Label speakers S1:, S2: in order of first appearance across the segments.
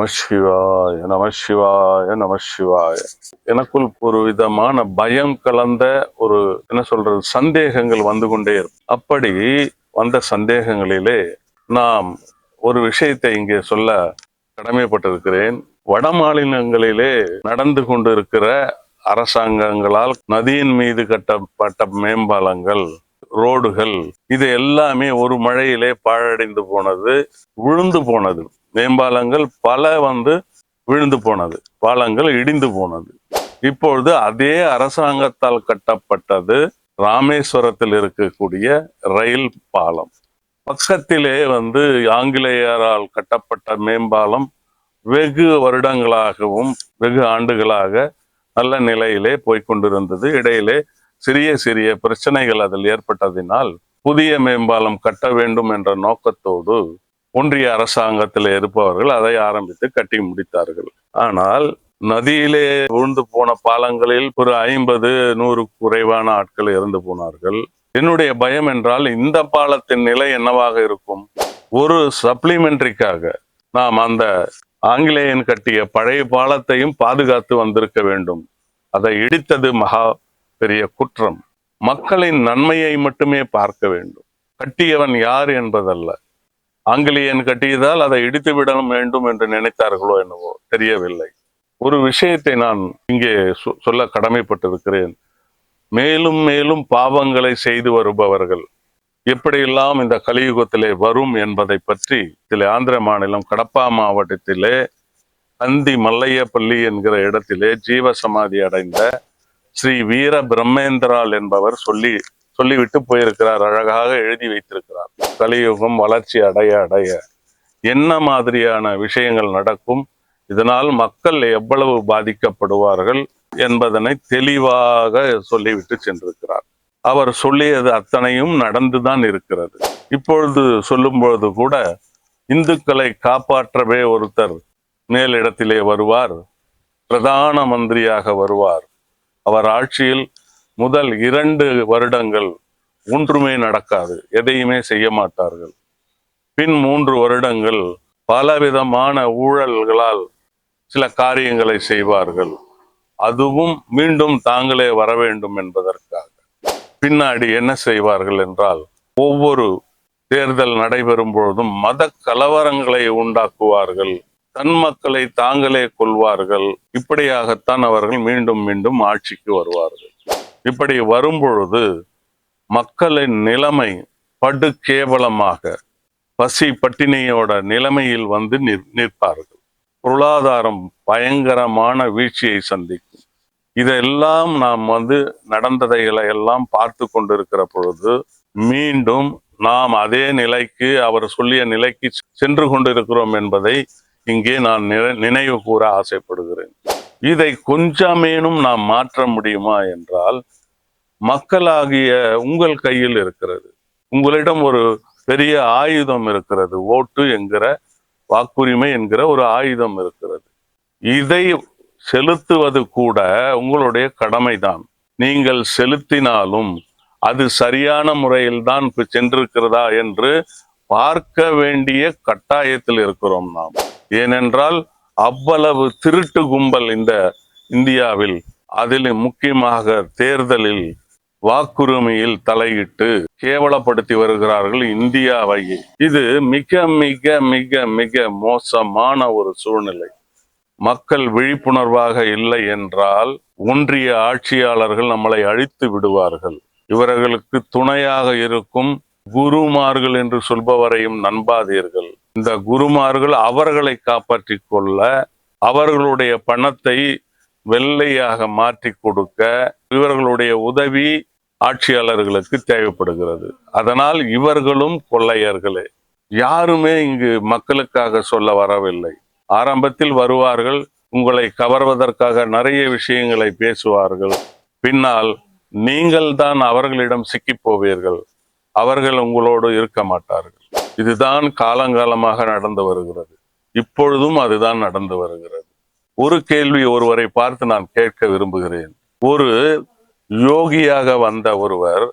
S1: நம சிவாய நம சிவாய நம சிவாய. எனக்குள் ஒரு விதமான பயம் கலந்த ஒரு என்ன சொல்றது சந்தேகங்கள் வந்து கொண்டே இருக்கும். அப்படி வந்த சந்தேகங்களிலே நாம் ஒரு விஷயத்தை இங்கே சொல்ல கடமைப்பட்டிருக்கிறேன். வட மாநிலங்களிலே நடந்து கொண்டிருக்கிற அரசாங்கங்களால் நதியின் மீது கட்டப்பட்ட மேம்பாலங்கள் ரோடுகள் இது எல்லாமே ஒரு மழையிலே பாழடைந்து போனது விழுந்து போனது. மேம்பாலங்கள் பல வந்து விழுந்து போனது. பாலங்கள் இடிந்து போனது. இப்பொழுது அதே அரசாங்கத்தால் கட்டப்பட்டது ராமேஸ்வரத்தில் இருக்கக்கூடிய ரயில் பாலம். பக்கத்திலே வந்து ஆங்கிலேயரால் கட்டப்பட்ட மேம்பாலம் வெகு வருடங்களாகவும் வெகு ஆண்டுகளாக நல்ல நிலையிலே போய்க்கொண்டிருந்தது இடையிலே சிறிய சிறிய பிரச்சனைகள் அதில் ஏற்பட்டதினால் புதிய மேம்பாலம் கட்ட வேண்டும் என்ற நோக்கத்தோடு ஒன்றிய அரசாங்கத்தில் இருப்பவர்கள் அதை ஆரம்பித்து கட்டி முடித்தார்கள். ஆனால் நதியிலே விழுந்து போன பாலங்களில் ஒரு ஐம்பது நூறு குறைவான ஆட்கள் இறந்து போனார்கள். என்னுடைய பயம் என்றால் இந்த பாலத்தின் நிலை என்னவாக இருக்கும்? ஒரு சப்ளிமெண்ட்ரிக்காக நாம் அந்த ஆங்கிலேயன் கட்டிய பழைய பாலத்தையும் பாதுகாத்து வந்திருக்க வேண்டும். அதை இடித்தது மகா பெரிய குற்றம். மக்களின் நன்மையை மட்டுமே பார்க்க வேண்டும். கட்டியவன் யார் என்பதல்ல. ஆங்கிலேயன் கட்டியதால் அதை இடித்து விட வேண்டும் என்று நினைத்தார்களோ என்னவோ தெரியவில்லை. ஒரு விஷயத்தை நான் இங்கே சொ- சொல்ல கடமைப்பட்டிருக்கிறேன். மேலும் மேலும் பாவங்களை செய்து வருபவர்கள் எப்படியெல்லாம் இந்த கலியுகத்திலே வரும் என்பதை பற்றி இதில் ஆந்திர மாநிலம் கடப்பா மாவட்டத்திலே அந்தி மல்லையப்பள்ளி என்கிற இடத்திலே ஜீவ சமாதி அடைந்த ஸ்ரீ வீர பிரம்மேந்திரால் என்பவர் சொல்லி சொல்லிவிட்டு போயிருக்கிறார் அழகாக எழுதி வைத்திருக்கிறார். கலியுகம் வளர்ச்சி அடைய அடைய. என்ன மாதிரியான விஷயங்கள் நடக்கும்? இதனால் மக்கள் எவ்வளவு பாதிக்கப்படுவார்கள் என்பதனை தெளிவாக சொல்லிவிட்டு சென்றிருக்கிறார். அவர் சொல்லியது அத்தனையும் நடந்துதான் இருக்கிறது. இப்பொழுது சொல்லும்பொழுது கூட இந்துக்களை காப்பாற்றவே ஒருத்தர் மேலிடத்திலே வருவார் பிரதான மந்திரியாக வருவார். அவர் ஆட்சியில் முதல் இரண்டு வருடங்கள் ஒன்றுமே நடக்காது எதையுமே செய்ய மாட்டார்கள். பின் மூன்று வருடங்கள் பலவிதமான ஊழல்களால் சில காரியங்களை செய்வார்கள். அதுவும் மீண்டும் தாங்களே வர வேண்டும் என்பதற்காக. பின்னாடி என்ன செய்வார்கள் என்றால் ஒவ்வொரு தேர்தல் நடைபெறும் பொழுதும் மத கலவரங்களை உண்டாக்குவார்கள். தன் மக்களை தாங்களே கொள்வார்கள் இப்படியாகத்தான் அவர்கள் மீண்டும் மீண்டும் ஆட்சிக்கு வருவார்கள். இப்படி வரும்பொழுது மக்களின் நிலைமை படு கேவலமாக பசி பட்டினியோட நிலைமையில் வந்து நிற்பார்கள். பொருளாதாரம் பயங்கரமான வீழ்ச்சியை சந்திக்கும். இதெல்லாம் நாம் வந்து நடந்ததைகளை எல்லாம் பார்த்து கொண்டிருக்கிற பொழுது மீண்டும் நாம் அதே நிலைக்கு அவர் சொல்லிய நிலைக்கு சென்று கொண்டிருக்கிறோம் என்பதை இங்கே நான் நினை- நினைவு கூற ஆசைப்படுகிறேன். இதை கொஞ்சமேனும் நாம் மாற்ற முடியுமா என்றால் மக்களாகிய உங்கள் கையில் இருக்கிறது. உங்களிடம் ஒரு பெரிய ஆயுதம் இருக்கிறது ஓட்டு என்கிற வாக்குரிமை என்கிற ஒரு ஆயுதம் இருக்கிறது. இதை செலுத்துவது கூட உங்களுடைய கடமைதான். நீங்கள் செலுத்தினாலும் அது சரியான முறையில்தான் இப்ப சென்றிருக்கிறதா என்று பார்க்க வேண்டிய கட்டாயத்தில் இருக்கிறோம் நாம். ஏனென்றால் அவ்வளவு திருட்டு கும்பல் இந்த இந்தியாவில். அதில் முக்கியமாக தேர்தலில் வாக்குரிமையில் தலையிட்டு கேவலப்படுத்தி வருகிறார்கள் இந்தியாவை. இது மிக மிக மிக மிக மோசமான ஒரு சூழ்நிலை. மக்கள் விழிப்புணர்வாக இல்லை என்றால் ஒன்றிய ஆட்சியாளர்கள் நம்மளை அழித்து விடுவார்கள். இவர்களுக்கு துணையாக இருக்கும் குருமார்கள் என்று சொல்பவரையும் நம்பாதீர்கள். இந்த குருமார்கள் அவர்களை காப்பாற்றி கொள்ள அவர்களுடைய பணத்தை வெள்ளையாக மாற்றி கொடுக்க இவர்களுடைய உதவி ஆட்சியாளர்களுக்கு தேவைப்படுகிறது. அதனால் இவர்களும் கொள்ளையர்களே. யாருமே இங்கு மக்களுக்காக சொல்ல வரவில்லை. ஆரம்பத்தில் வருவார்கள் உங்களை கவர்வதற்காக நிறைய விஷயங்களை பேசுவார்கள். பின்னால் நீங்கள் தான் அவர்களிடம் சிக்கிப்போவீர்கள் அவர்கள் உங்களோடு இருக்க மாட்டார்கள். இதுதான் காலங்காலமாக நடந்து வருகிறது. இப்பொழுதும் அதுதான் நடந்து வருகிறது. ஒரு கேள்வி ஒருவரை பார்த்து நான் கேட்க விரும்புகிறேன். ஒரு யோகியாக வந்த ஒருவர்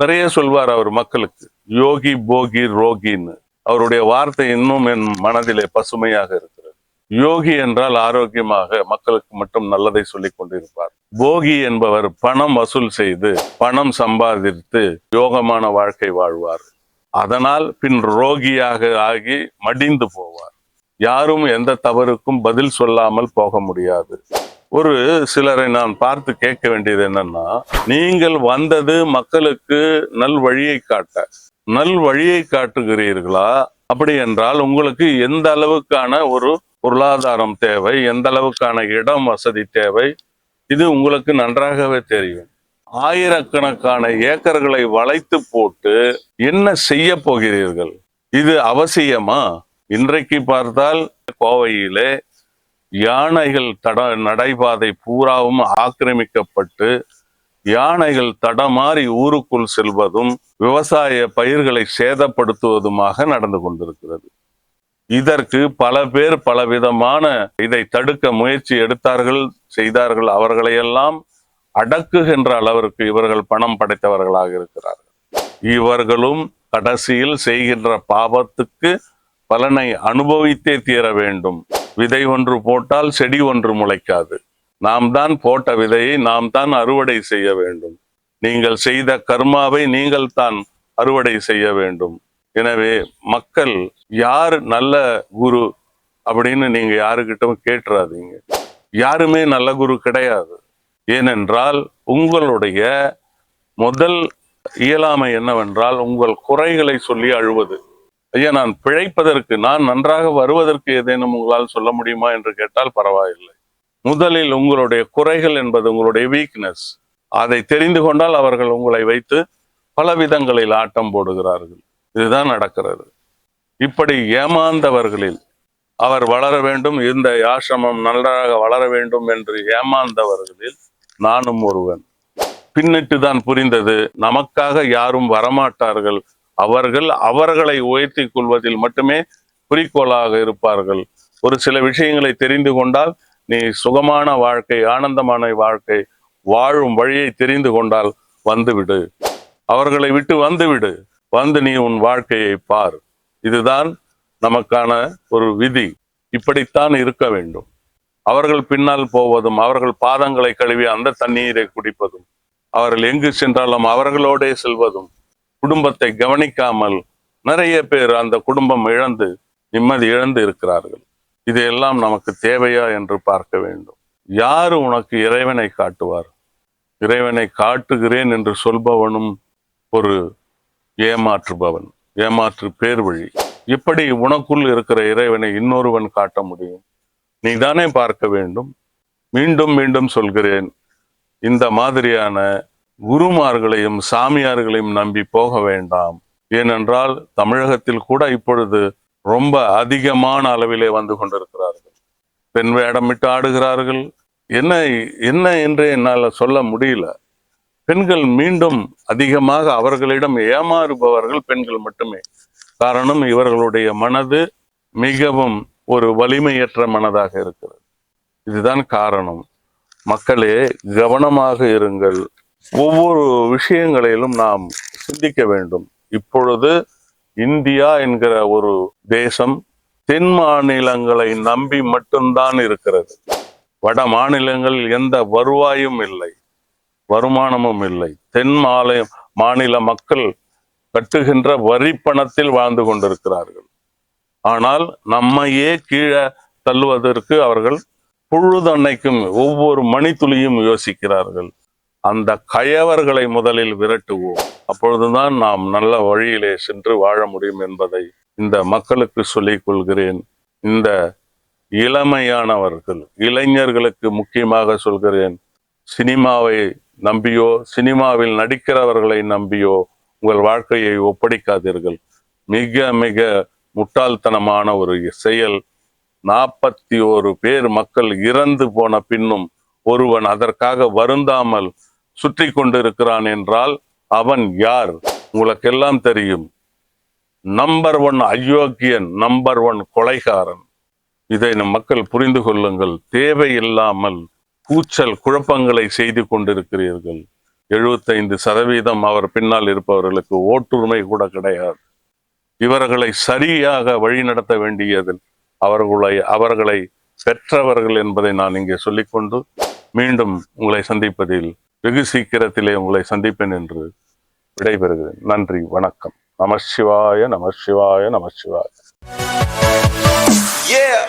S1: நிறைய சொல்வார் அவர் மக்களுக்கு யோகி போகி ரோகின்னு. அவருடைய வார்த்தை இன்னும் என் மனதிலே பசுமையாக இருக்கிறது. யோகி என்றால் ஆரோக்கியமாக மக்களுக்கு மட்டும் நல்லதை சொல்லிக் கொண்டிருப்பார். போகி என்பவர் பணம் வசூல் செய்து பணம் சம்பாதித்து யோகமான வாழ்க்கை வாழ்வார். அதனால் பின் ரோகியாக ஆகி மடிந்து போவார். யாரும் எந்த தவறுக்கும் பதில் சொல்லாமல் போக முடியாது. ஒரு சிலரை நான் பார்த்து கேட்க வேண்டியது என்னன்னா நீங்கள் வந்தது மக்களுக்கு நல் வழியை காட்ட. நல் வழியை காட்டுகிறீர்களா? அப்படி என்றால் உங்களுக்கு எந்த அளவுக்கான ஒரு பொருளாதாரம் தேவை? எந்த அளவுக்கான இடம் வசதி தேவை? இது உங்களுக்கு நன்றாகவே தெரியும். ஆயிரக்கணக்கான ஏக்கர்களை வளைத்து போட்டு என்ன செய்ய போகிறீர்கள்? இது அவசியமா? இன்றைக்கு பார்த்தால் கோவையிலே யானைகள் தட நடைபாதை பூராவும் ஆக்கிரமிக்கப்பட்டு யானைகள் தடமாறி ஊருக்குள் செல்வதும் விவசாய பயிர்களை சேதப்படுத்துவதுமாக நடந்து கொண்டிருக்கிறது. இதற்கு பல பேர் பலவிதமான இதை தடுக்க முயற்சி எடுத்தார்கள் செய்தார்கள். அவர்களையெல்லாம் அடக்குகின்ற அளவிற்கு இவர்கள் பணம் படைத்தவர்களாக இருக்கிறார்கள். இவர்களும் கடைசியில் செய்கின்ற பாவத்துக்கு பலனை அனுபவித்தே தீர வேண்டும். விதை ஒன்று போட்டால் செடி ஒன்று முளைக்காது. நாம் தான் போட்ட விதையை நாம் தான் அறுவடை செய்ய வேண்டும். நீங்கள் செய்த கர்மாவை நீங்கள் தான் அறுவடை செய்ய வேண்டும். எனவே மக்கள் யார் நல்ல குரு அப்படின்னு நீங்க யாருக்கிட்டும் கேட்டுறாதீங்க. யாருமே நல்ல குரு கிடையாது. ஏனென்றால் உங்களுடைய முதல் இயலாமை என்னவென்றால் உங்கள் குறைகளை சொல்லி அழுவது. ஐயா நான் பிழைப்பதற்கு நான் நன்றாக வருவதற்கு ஏதேனும் உங்களால் சொல்ல முடியுமா என்று கேட்டால் பரவாயில்லை. முதலில் உங்களுடைய குறைகள் என்பது உங்களுடைய வீக்னஸ் அதை தெரிந்து கொண்டால் அவர்கள் உங்களை வைத்து பல விதங்களில் ஆட்டம் போடுகிறார்கள். இதுதான் நடக்கிறது. இப்படி ஏமாந்தவர்களில் அவர் வளர வேண்டும் இந்த ஆசிரமம் நன்றாக வளர வேண்டும் என்று ஏமாந்தவர்களில் நானும் ஒருவன். பின்னிட்டு தான் புரிந்தது. நமக்காக யாரும் வரமாட்டார்கள். அவர்கள் அவர்களை உயர்த்தி கொள்வதில் மட்டுமே குறிக்கோளாக இருப்பார்கள். ஒரு சில விஷயங்களை தெரிந்து கொண்டால் நீ சுகமான வாழ்க்கை ஆனந்தமான வாழ்க்கை வாழும் வழியை தெரிந்து கொண்டால் வந்துவிடு. அவர்களை விட்டு வந்துவிடு. வந்து நீ உன் வாழ்க்கையை பார். இதுதான் நமக்கான ஒரு விதி. இப்படித்தான் இருக்க வேண்டும். அவர்கள் பின்னால் போவதும் அவர்கள் பாதங்களை கழுவி அந்த தண்ணீரை குடிப்பதும் அவர்கள் எங்கு சென்றாலும் அவர்களோடே செல்வதும் குடும்பத்தை கவனிக்காமல் நிறைய பேர் அந்த குடும்பம் இழந்து நிம்மதி இழந்து இருக்கிறார்கள். இதையெல்லாம் நமக்கு தேவையா என்று பார்க்க வேண்டும். யாரு உனக்கு இறைவனை காட்டுவார்? இறைவனை காட்டுகிறேன் என்று சொல்பவனும் ஒரு ஏமாற்றுபவன் ஏமாற்று பேர் வழி இப்படி உனக்குள் இருக்கிற இறைவனை இன்னொருவன் காட்ட முடியும்? நீதானே பார்க்க வேண்டும். மீண்டும் மீண்டும் சொல்கிறேன் இந்த மாதிரியான குருமார்களையும் சாமியார்களையும் நம்பி போக வேண்டாம். ஏனென்றால் தமிழகத்தில் கூட இப்பொழுது ரொம்ப அதிகமான அளவிலே வந்து கொண்டிருக்கிறார்கள். பெண் வேடமிட்டு ஆடுகிறார்கள். என்ன என்ன என்று என்னால் சொல்ல முடியல. பெண்கள் மீண்டும் அதிகமாக அவர்களிடம் ஏமாறுபவர்கள் பெண்கள் மட்டுமே. காரணம் இவர்களுடைய மனது மிகவும் ஒரு வலிமையற்ற மனதாக இருக்கிறது. இதுதான் காரணம். மக்களே கவனமாக இருங்கள். ஒவ்வொரு விஷயங்களிலும் நாம் சிந்திக்க வேண்டும். இப்பொழுது இந்தியா என்கிற ஒரு தேசம் தென் மாநிலங்களை நம்பி மட்டும்தான் இருக்கிறது. வட மாநிலங்களில் எந்த வருவாயும் இல்லை. வருமானமும் இல்லை. தென் மாநில மாநில மக்கள் கட்டுகின்ற வரி பணத்தில் வாழ்ந்து கொண்டிருக்கிறார்கள். ஆனால் நம்மையே கீழே தள்ளுவதற்கு அவர்கள் பொழுதன்னைக்கும் ஒவ்வொரு மணித்துளியும் யோசிக்கிறார்கள். அந்த கயவர்களை முதலில் விரட்டுவோம். அப்பொழுதுதான் நாம் நல்ல வழியிலே சென்று வாழ முடியும் என்பதை இந்த மக்களுக்கு சொல்லிக் கொள்கிறேன். இந்த இளமையானவர்கள் இளைஞர்களுக்கு முக்கியமாக சொல்கிறேன். சினிமாவை நம்பியோ சினிமாவில் நடிக்கிறவர்களை நம்பியோ உங்கள் வாழ்க்கையை ஒப்படைக்காதீர்கள். மிக மிக முட்டாள்தனமான ஒரு செயல். நாற்பத்தி ஒரு பேர் மக்கள் இறந்து போன பின்னும் ஒருவன் அதற்காக வருந்தாமல் சுற்றி கொண்டிருக்கிறான் என்றால் அவன் யார்? உங்களுக்கெல்லாம் தெரியும். நம்பர் ஒன் அயோக்கியன் நம்பர் ஒன் கொலைகாரன். இதை நம் மக்கள் புரிந்து கொள்ளுங்கள். தேவையில்லாமல் கூச்சல் குழப்பங்களை செய்து கொண்டிருக்கிறீர்கள். எழுபத்தைந்து சதவீதம் அவர் பின்னால் இருப்பவர்களுக்கு ஓட்டுரிமை கூட கிடையாது. இவர்களை சரியாக வழிநடத்த வேண்டியதில் அவர்களை அவர்களை பெற்றவர்கள் என்பதை நான் இங்கே சொல்லிக்கொண்டு மீண்டும் உங்களை சந்திப்பதில் வெகு சீக்கிரத்திலே உங்களை சந்திப்பேன் என்று விடைபெறுகிறேன். நன்றி வணக்கம். நம சிவாய நம சிவாய நம சிவாய.
S2: Yeah.